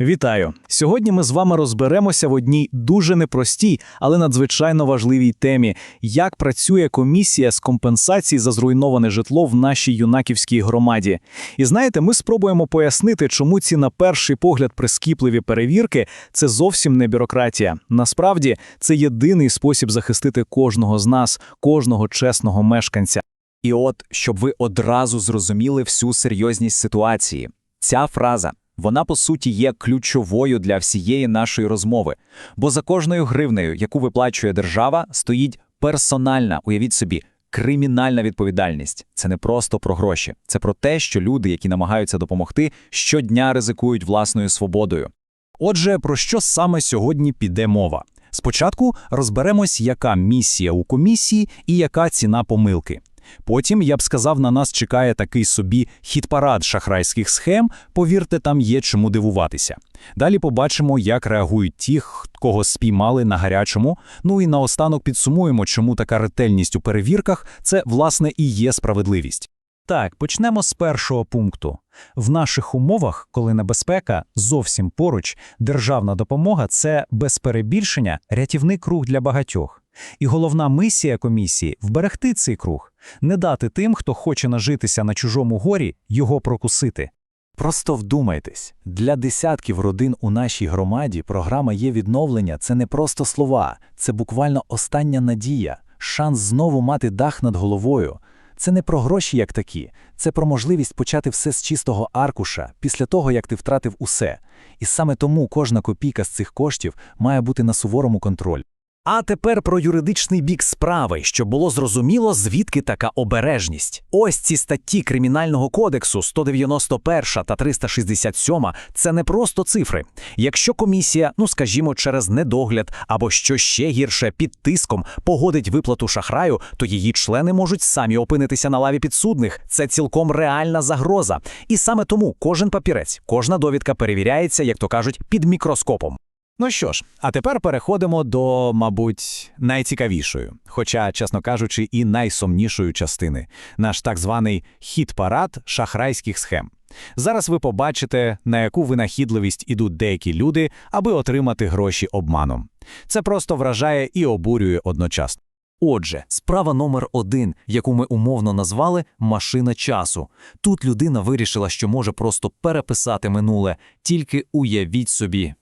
Вітаю! Сьогодні ми з вами розберемося в одній дуже непростій, але надзвичайно важливій темі: як працює комісія з компенсації за зруйноване житло в нашій юнаківській громаді. І знаєте, ми спробуємо пояснити, чому ці на перший погляд прискіпливі перевірки це зовсім не бюрократія. Насправді, це єдиний спосіб захистити кожного з нас, кожного чесного мешканця. І от, щоб ви одразу зрозуміли всю серйозність ситуації, ця фраза, вона по суті є ключовою для всієї нашої розмови. Бо за кожною гривнею, яку виплачує держава, стоїть персональна, уявіть собі, кримінальна відповідальність. Це не просто про гроші, це про те, що люди, які намагаються допомогти, щодня ризикують власною свободою. Отже, про що саме сьогодні піде мова? Спочатку розберемось, яка місія у комісії і яка ціна помилки. Потім, я б сказав, на нас чекає такий собі хіт-парад шахрайських схем, повірте, там є чому дивуватися. Далі побачимо, як реагують ті, кого спіймали на гарячому. Ну і наостанок підсумуємо, чому така ретельність у перевірках це, власне, і є справедливість. Так, почнемо з першого пункту. В наших умовах, коли небезпека зовсім поруч, державна допомога це без перебільшення рятівний круг для багатьох. І головна мисія комісії вберегти цей круг, не дати тим, хто хоче нажитися на чужому горі, його прокусити. Просто вдумайтесь, для десятків родин у нашій громаді програма є відновлення це не просто слова, це буквально остання надія, шанс знову мати дах над головою. Це не про гроші як такі, це про можливість почати все з чистого аркуша після того, як ти втратив усе. І саме тому кожна копійка з цих коштів має бути на суворому контролі. А тепер про юридичний бік справи, щоб було зрозуміло, звідки така обережність. Ось ці статті Кримінального кодексу 191 та 367 – це не просто цифри. Якщо комісія, ну скажімо, через недогляд або що ще гірше під тиском погодить виплату шахраю, то її члени можуть самі опинитися на лаві підсудних. Це цілком реальна загроза. І саме тому кожен папірець, кожна довідка перевіряється, як то кажуть, під мікроскопом. Ну що ж, а тепер переходимо до, мабуть, найцікавішої, хоча, чесно кажучи, і найсумнішої частини наш так званий хіт-парад шахрайських схем. Зараз ви побачите, на яку винахідливість ідуть деякі люди, аби отримати гроші обманом. Це просто вражає і обурює одночасно. Отже, справа номер один, яку ми умовно назвали машина часу. Тут людина вирішила, що може просто переписати минуле, тільки уявіть собі.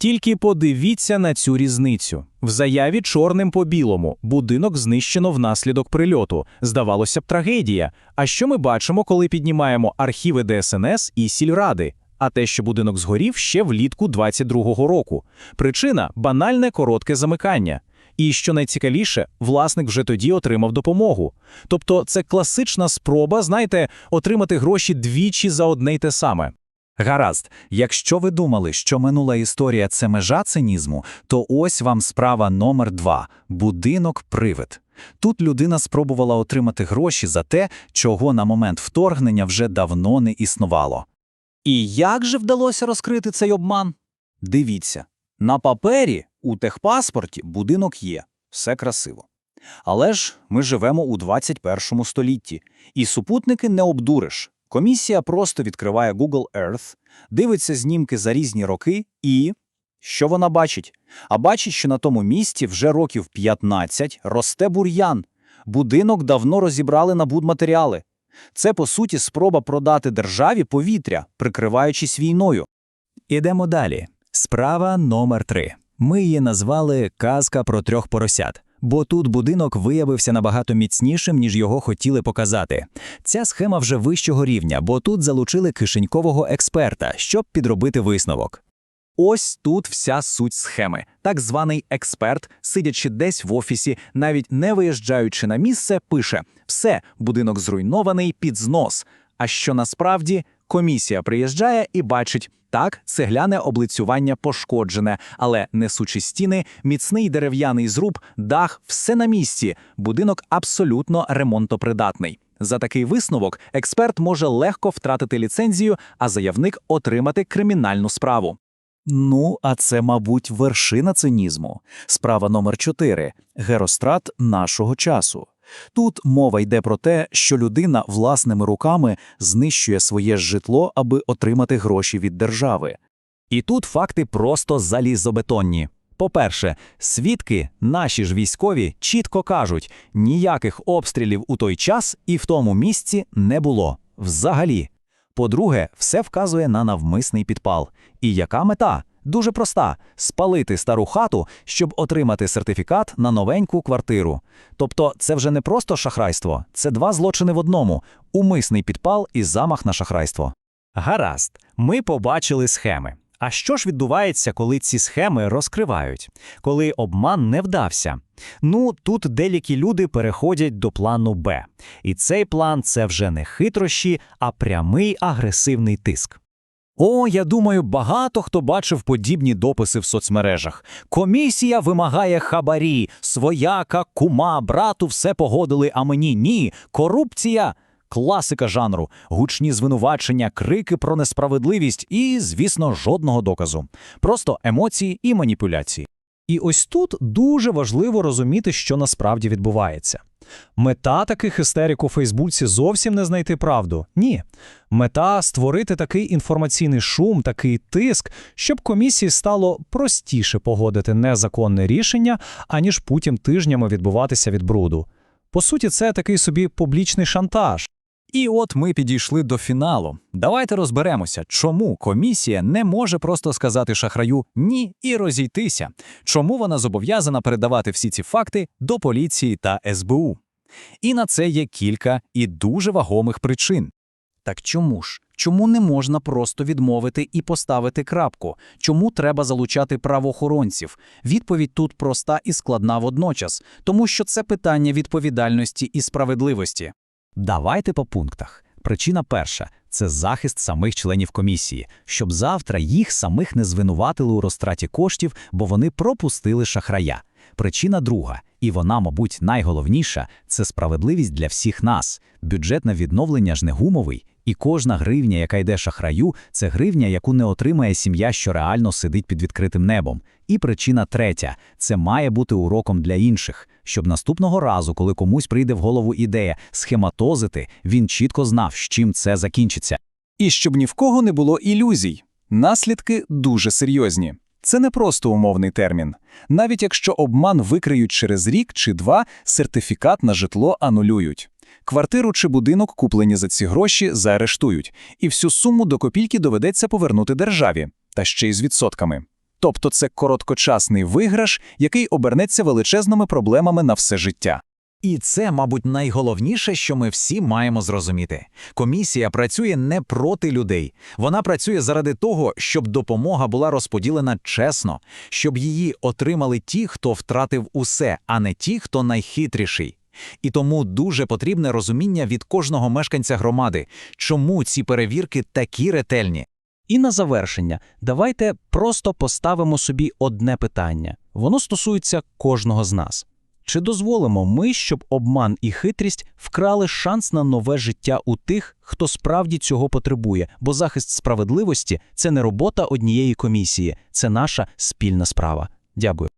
Тільки подивіться на цю різницю. В заяві чорним по білому будинок знищено внаслідок прильоту. Здавалося б, трагедія. А що ми бачимо, коли піднімаємо архіви ДСНС і сільради? А те, що будинок згорів ще влітку 22-го року. Причина банальне коротке замикання. І що найцікавіше, власник вже тоді отримав допомогу. Тобто це класична спроба, знаєте, отримати гроші двічі за одне й те саме. Гаразд, якщо ви думали, що минула історія це межа цинізму, то ось вам справа номер два будинок-привид. Тут людина спробувала отримати гроші за те, чого на момент вторгнення вже давно не існувало. І як же вдалося розкрити цей обман? Дивіться, на папері у техпаспорті будинок є, все красиво. Але ж ми живемо у 21 столітті, і супутники не обдуриш. Комісія просто відкриває Google Earth, дивиться знімки за різні роки і. Що вона бачить? А бачить, що на тому місці вже років 15 росте бур'ян. Будинок давно розібрали на будматеріали. Це, по суті, спроба продати державі повітря, прикриваючись війною. Ідемо далі. Справа номер три. Ми її назвали Казка про трьох поросят. Бо тут будинок виявився набагато міцнішим, ніж його хотіли показати. Ця схема вже вищого рівня, бо тут залучили кишенькового експерта, щоб підробити висновок. Ось тут вся суть схеми. Так званий експерт, сидячи десь в офісі, навіть не виїжджаючи на місце, пише: все, будинок зруйнований під знос. А що насправді комісія приїжджає і бачить. Так, цегляне облицювання пошкоджене, але несучі стіни, міцний дерев'яний зруб, дах, все на місці. Будинок абсолютно ремонтопридатний. За такий висновок експерт може легко втратити ліцензію, а заявник отримати кримінальну справу. Ну, а це, мабуть, вершина цинізму. Справа номер 4 герострат нашого часу. Тут мова йде про те, що людина власними руками знищує своє житло, аби отримати гроші від держави. І тут факти просто залізобетонні. По-перше, свідки, наші ж військові, чітко кажуть, ніяких обстрілів у той час і в тому місці не було. Взагалі. По-друге, все вказує на навмисний підпал. І яка мета? Дуже проста спалити стару хату, щоб отримати сертифікат на новеньку квартиру. Тобто, це вже не просто шахрайство, це два злочини в одному: умисний підпал і замах на шахрайство. Гаразд, ми побачили схеми. А що ж відбувається, коли ці схеми розкривають, коли обман не вдався? Ну, тут деякі люди переходять до плану Б. І цей план це вже не хитрощі, а прямий агресивний тиск. О, я думаю, багато хто бачив подібні дописи в соцмережах. Комісія вимагає хабарі, свояка, кума, брату все погодили, а мені ні. Корупція. Класика жанру, гучні звинувачення, крики про несправедливість і, звісно, жодного доказу. Просто емоції і маніпуляції. І ось тут дуже важливо розуміти, що насправді відбувається. Мета таких істерик у Фейсбуці зовсім не знайти правду. Ні. Мета створити такий інформаційний шум, такий тиск, щоб комісії стало простіше погодити незаконне рішення, аніж потім тижнями відбуватися від бруду. По суті, це такий собі публічний шантаж. І от ми підійшли до фіналу. Давайте розберемося, чому комісія не може просто сказати шахраю ні і розійтися, чому вона зобов'язана передавати всі ці факти до поліції та СБУ. І на це є кілька і дуже вагомих причин. Так чому ж? Чому не можна просто відмовити і поставити крапку? Чому треба залучати правоохоронців? Відповідь тут проста і складна водночас, тому що це питання відповідальності і справедливості. Давайте по пунктах. Причина перша це захист самих членів комісії, щоб завтра їх самих не звинуватили у розтраті коштів, бо вони пропустили шахрая. Причина друга, і вона, мабуть, найголовніша це справедливість для всіх нас. Бюджетне відновлення ж не гумовий, і кожна гривня, яка йде шахраю, це гривня, яку не отримає сім'я, що реально сидить під відкритим небом. І причина третя це має бути уроком для інших, щоб наступного разу, коли комусь прийде в голову ідея схематозити, він чітко знав, з чим це закінчиться. І щоб ні в кого не було ілюзій. Наслідки дуже серйозні. Це не просто умовний термін. Навіть якщо обман викриють через рік чи два, сертифікат на житло анулюють. Квартиру чи будинок, куплені за ці гроші, заарештують, і всю суму до копійки доведеться повернути державі, та ще й з відсотками. Тобто це короткочасний виграш, який обернеться величезними проблемами на все життя. І це, мабуть, найголовніше, що ми всі маємо зрозуміти. Комісія працює не проти людей. Вона працює заради того, щоб допомога була розподілена чесно, щоб її отримали ті, хто втратив усе, а не ті, хто найхитріший. І тому дуже потрібне розуміння від кожного мешканця громади, чому ці перевірки такі ретельні. І на завершення, давайте просто поставимо собі одне питання. Воно стосується кожного з нас. Чи дозволимо ми, щоб обман і хитрість вкрали шанс на нове життя у тих, хто справді цього потребує? Бо захист справедливості це не робота однієї комісії, це наша спільна справа. Дякую.